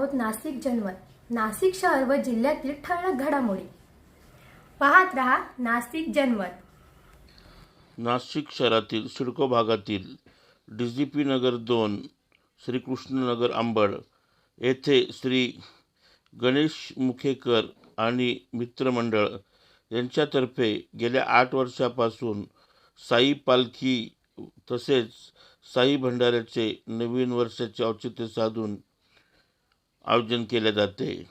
आहोत नाशिक जनमत नाशिक शहर व जिल्ह्यातील ठळक घडामोडी. पाहत रहा नाशिक जनमत नाशिक शहरातील सिडको भागातील डी जी पी नगर दोन श्रीकृष्णनगर आंबड येथे श्री गणेश मुखेकर आणि मित्रमंडळ यांच्यातर्फे गेल्या आठ वर्षापासून साई पालखी तसेच साई भंडाऱ्याचे नवीन वर्षाचे औचित्य साधून आयोजन केले जाते.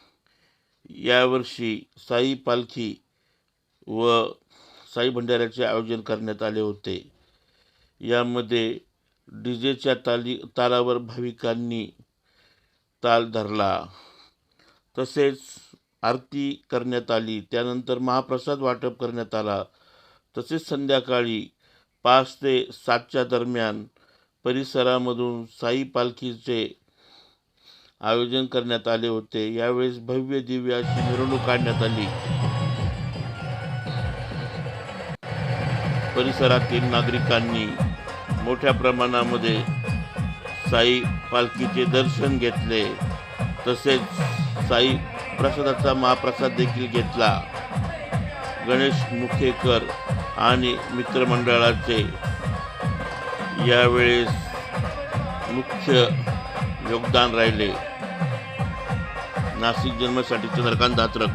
यावर्षी साई पालखी व साई भंडाऱ्याचे आयोजन करण्यात आले होते. यामध्ये डी जेच्या ताली तालावर भाविकांनी ताल धरला. तसेच आरती करण्यात आली. त्यानंतर महाप्रसाद वाटप करण्यात आला. तसेच संध्याकाळी पाच ते सातच्या दरम्यान परिसरामधून साई पालखीचे आयोजन करण्यात आले होते. यावेळेस भव्य दिव्य अशी मिरवणूक काढण्यात आली. परिसरातील नागरिकांनी मोठ्या प्रमाणामध्ये साई पालखीचे दर्शन घेतले. तसेच साई प्रसादाचा महाप्रसाद देखील घेतला. गणेश मुखेकर आणि मित्रमंडळाचे यावेळेस मुख्य योगदान राहिले. नाशिक जन्मसाठीचे सरकार दात्रक.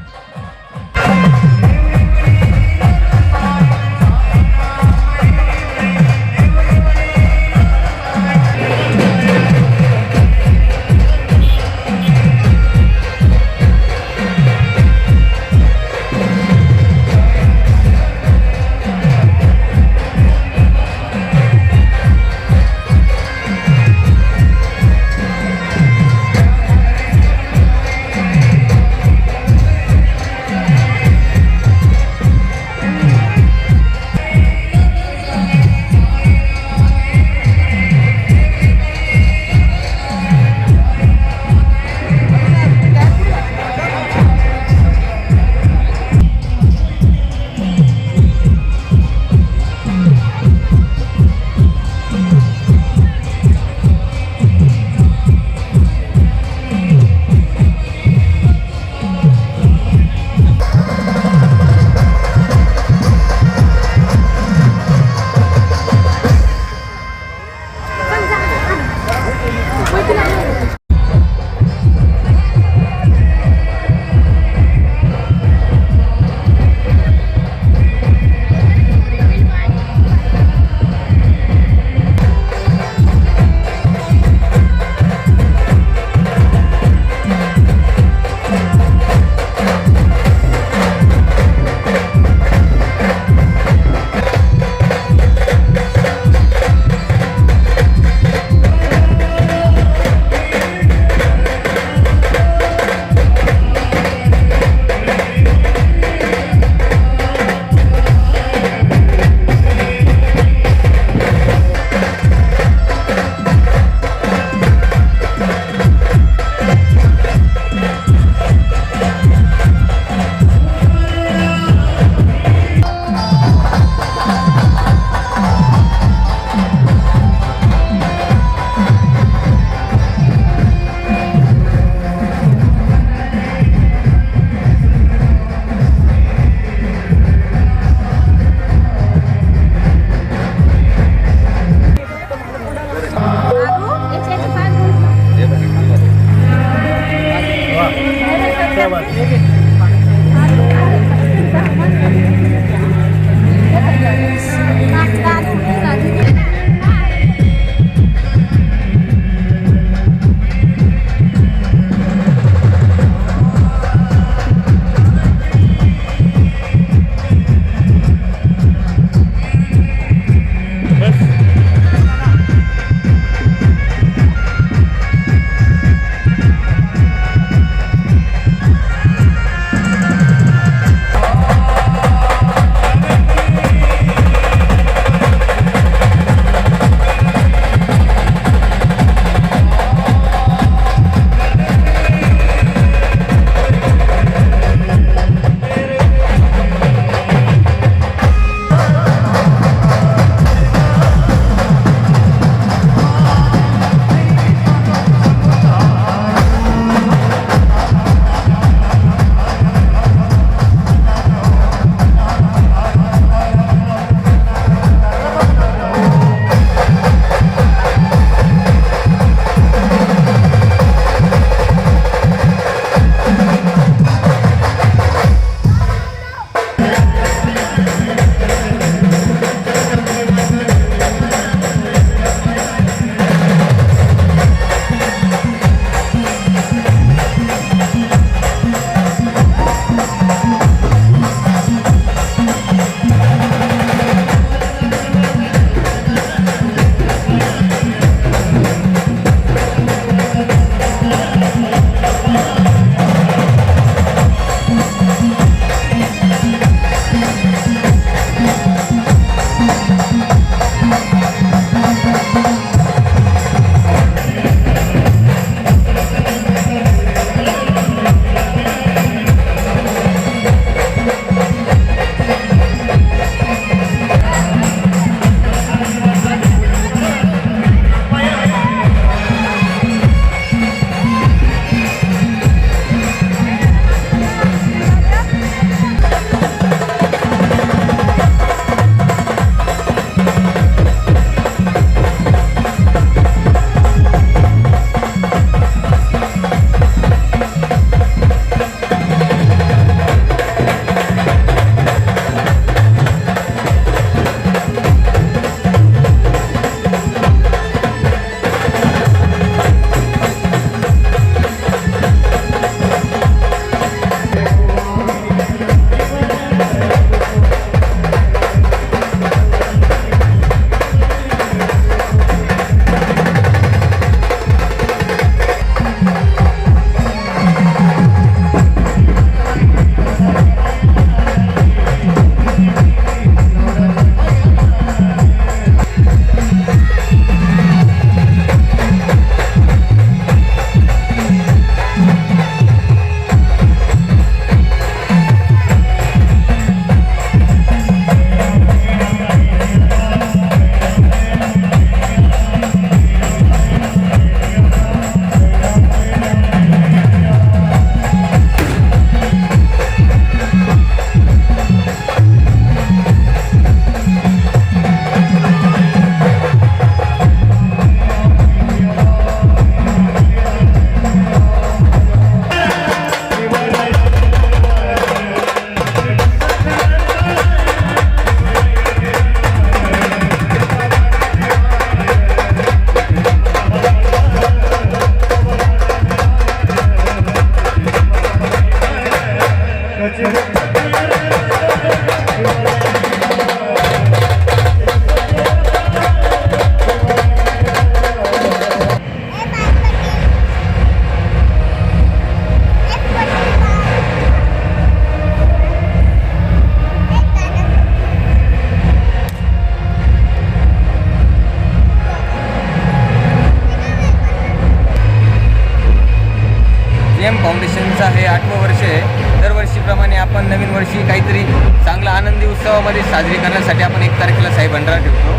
एम फाउंडेशनचं हे आठवं वर्ष आहे. दरवर्षीप्रमाणे आपण नवीन वर्षी काहीतरी चांगला आनंदी उत्सवामध्ये साजरी करण्यासाठी आपण एक तारखेला साई भंडारा ठेवतो.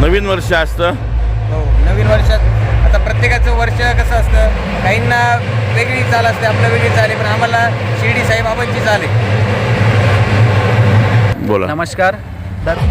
नवीन वर्ष असतं. हो नवीन वर्षात आता प्रत्येकाचं वर्ष कसं असतं? काहींना वेगळी चाल असते आपलं वेगळी चाल आहे पण आम्हाला शिर्डी साईबाबांची चाल आहे. बोला. नमस्कार. दादा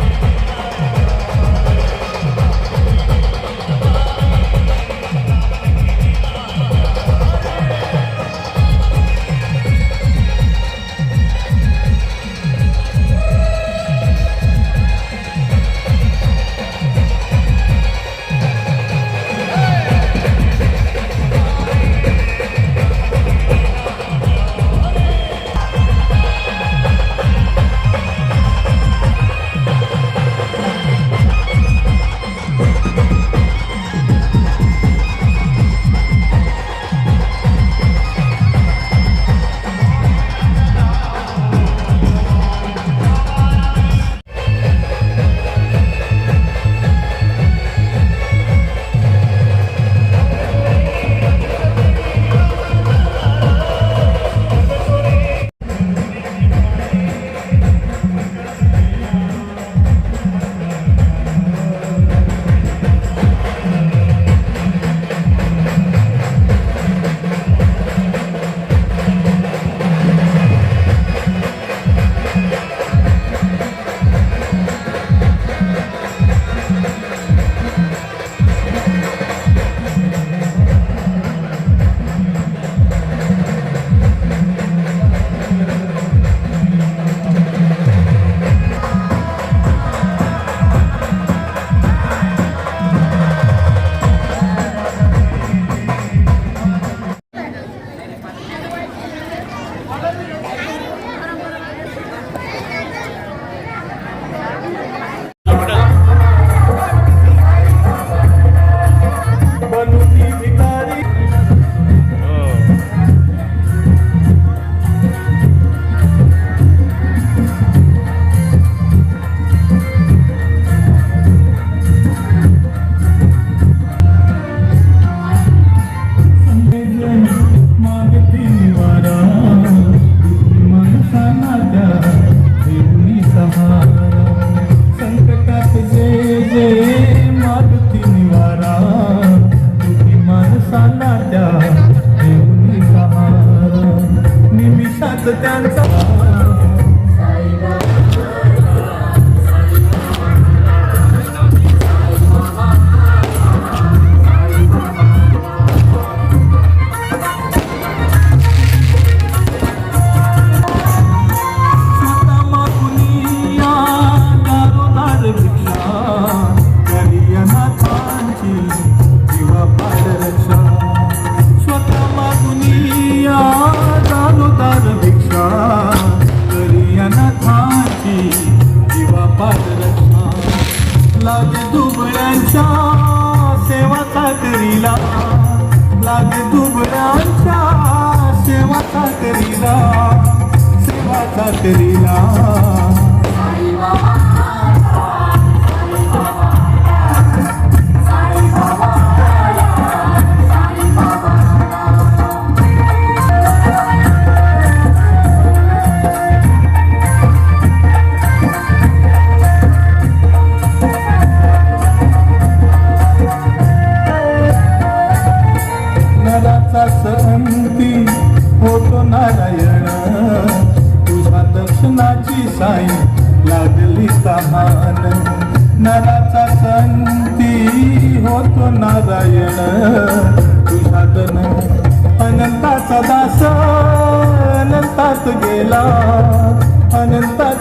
Santo.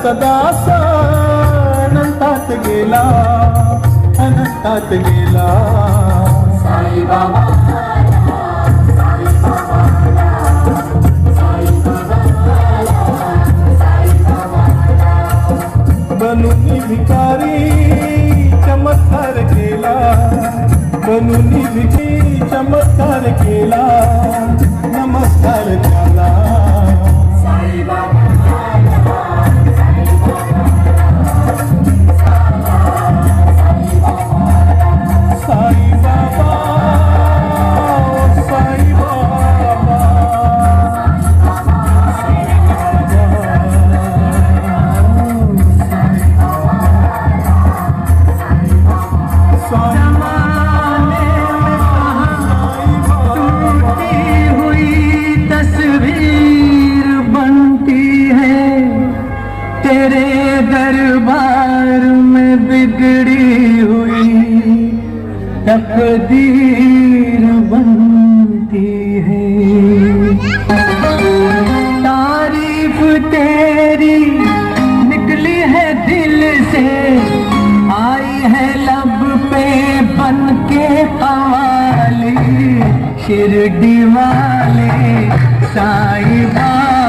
अनंताचा दास अनंतात गेला अनंतात गेला. साईबाबा. तकदीर बनती है। तारीफ तेरी निकली है दिल से आई है लब पे बन के कवाली शिरडी वाले साई बाबा